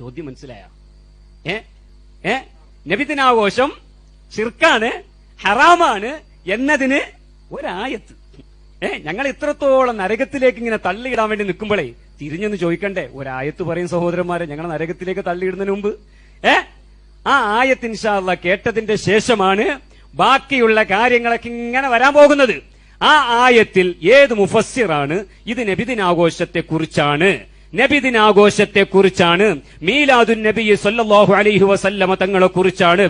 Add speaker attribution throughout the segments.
Speaker 1: ചോദ്യം മനസ്സിലായ? ഏ? ഏ? നബിദിനാഘോഷം ഷിർക്കാണ് ഹറാമാണ് എന്നതിന് ഒരായത്ത്. ഏ? ഞങ്ങൾ ഇത്രത്തോളം നരകത്തിലേക്ക് ഇങ്ങനെ തള്ളിയിടാൻ വേണ്ടി നിൽക്കുമ്പോഴേ തിരിഞ്ഞെന്ന് ചോദിക്കണ്ടേ? ഒരായത്ത് പറയും സഹോദരന്മാരെ ഞങ്ങൾ നരകത്തിലേക്ക് തള്ളിയിടുന്നതിന് മുമ്പ്. ഏ? ആ ആയത്ത് ഇൻഷാല്ല കേട്ടതിന്റെ ശേഷമാണ് ബാക്കിയുള്ള കാര്യങ്ങളൊക്കെ ഇങ്ങനെ വരാൻ പോകുന്നത്. ആ ആയത്തിൽ ഏത് മുഫസ്സിറാണ്? ഇത് നബിദിനാഘോഷത്തെ കുറിച്ചാണ് നബിദിനാഘോഷത്തെ കുറിച്ചാണ് മീലാദുൻ നബി സല്ലല്ലാഹു അലൈഹി വസല്ലമ തങ്ങളെ കുറിച്ചാണ്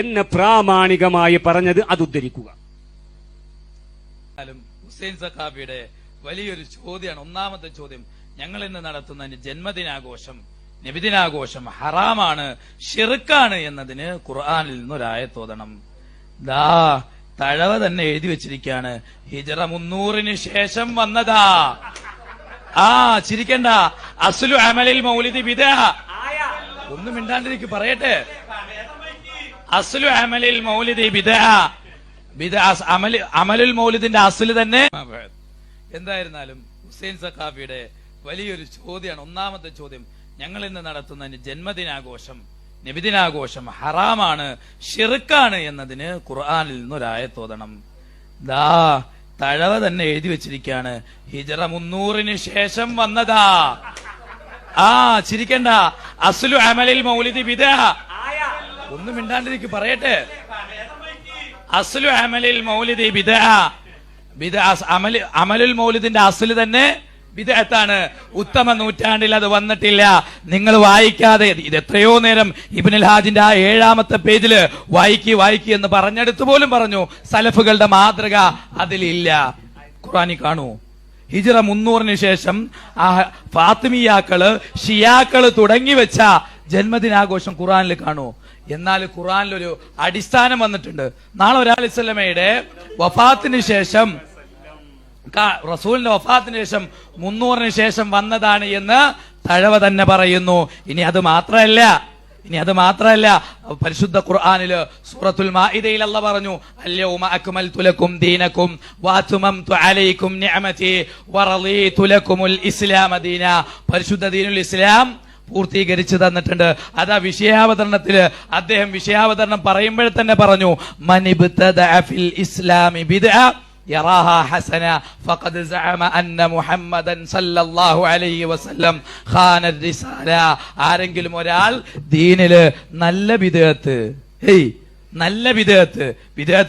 Speaker 1: എന്ന് പ്രാമാണികമായി പറഞ്ഞത്. അത് ഉദ്ധരിക്കുക
Speaker 2: സഖാബിയുടെ വലിയൊരു ചോദ്യമാണ്. ഒന്നാമത്തെ ചോദ്യം ഞങ്ങൾ ഇന്ന് നടത്തുന്ന ജന്മദിനാഘോഷം നബിദിനാഘോഷം ഹറാമാണ് ഷിറുക്കാണ് എന്നതിന് ഖുർആനിൽ നിന്നൊരായത്തോതണം ദാ തഴവ തന്നെ എഴുതി വെച്ചിരിക്കുകയാണ്. ഹിജറ മുന്നൂറിന് ശേഷം വന്നതാ. ആ ചിരിക്കണ്ട. അസുലു അമലിൽ മൗലിദി വിദ ഒന്നും മിണ്ടാണ്ടിരിക്കും പറയട്ടെ. അസുലു അമലിൽ മൗലിദി വിദ വിദ അമലി അമൽ അമലുൽ മൗലിദിന്റെ അസുൽ തന്നെ. എന്തായിരുന്നാലും ഹുസൈൻ സഖാഫിയുടെ വലിയൊരു ചോദ്യമാണ്. ഒന്നാമത്തെ ചോദ്യം ഞങ്ങൾ ഇന്ന് നടത്തുന്ന ജന്മദിനാഘോഷം നബിദിനാഘോഷം ഹറാമാണ് ഷിറുക്കാണ് എന്നതിന് ഖുർആനിൽ നിന്നൊരായത്തോതണം ദാ തഴവ തന്നെ എഴുതി വെച്ചിരിക്കുകയാണ് ഹിജറ മുന്നൂറിന് ശേഷം വന്നതാ. ആ ചിരിക്കണ്ട. അസുലു അമലിൽ മൗലിദി വിദ ഒന്നും മിണ്ടാണ്ടിരിക്കും പറയട്ടെ. അസുലു അമലിൽ മൗലിദി വിദ അസ്- അമലുൽ മൗലിദിന്റെ അസുൽ തന്നെ ബിദഅത്താണ് ഉത്തമ നൂറ്റാണ്ടിൽ അത് വന്നിട്ടില്ല. നിങ്ങൾ വായിക്കാതെ ഇത് എത്രയോ നേരം ഇബ്നുൽ ഹാജിന്റെ ആ ഏഴാമത്തെ പേജിൽ വായിക്കി വായിക്കി എന്ന് പറഞ്ഞെടുത്ത് പോലും പറഞ്ഞു. സലഫുകളുടെ മാതൃക അതിലില്ല. ഖുറാനി കാണൂ. ഹിജറ മുന്നൂറിന് ശേഷം ആ ഫാത്തിമിയാക്കൾ ഷിയാക്കൾ തുടങ്ങി വെച്ച ജന്മദിനാഘോഷം ഖുറാനിൽ കാണൂ. എന്നാൽ ഖുറാനിൽ ഒരു അടിസ്ഥാനം വന്നിട്ടുണ്ട്. നാളെ ഒരാൾ ഇസ്ലമയുടെ വഫാത്തിന് ശേഷം റസൂലിന്റെ വഫാത്തിന് ശേഷം മുന്നൂറിന് ശേഷം വന്നതാണ് എന്ന് തഴവ തന്നെ പറയുന്നു. ഇനി അത് മാത്രമല്ല ഇനി അത് മാത്രമല്ല പരിശുദ്ധ ഖുർആാനിൽ സൂറത്തുൽ മാഇദയിൽ അല്ല പറഞ്ഞു അല്യൗമ അക്മൽതു ലക്കും ദീനക്കും വഅത്മംതു അലൈക്കും നിഅമതി വറളീതു ലക്കുമുൽ ദീന. പരിശുദ്ധ ദീനുൽ ഇസ്ലാം പൂർത്തീകരിച്ചു തന്നിട്ടുണ്ട്. അതാ വിഷയാവതരണത്തിൽ അദ്ദേഹം വിഷയാവതരണം പറയുമ്പോഴേ തന്നെ പറഞ്ഞു ഫിൽ ഇസ്ലാമി ബിദ്അ. يراها حسنة فقد زعم أن محمدا صلى الله عليه وسلم خان الرسالة ആരെങ്കിലും ഒരാൾ ദീനില് നല്ല വിധേയത്ത് ഹേയ് നല്ല വിധേയത്ത് വിധേയത്ത്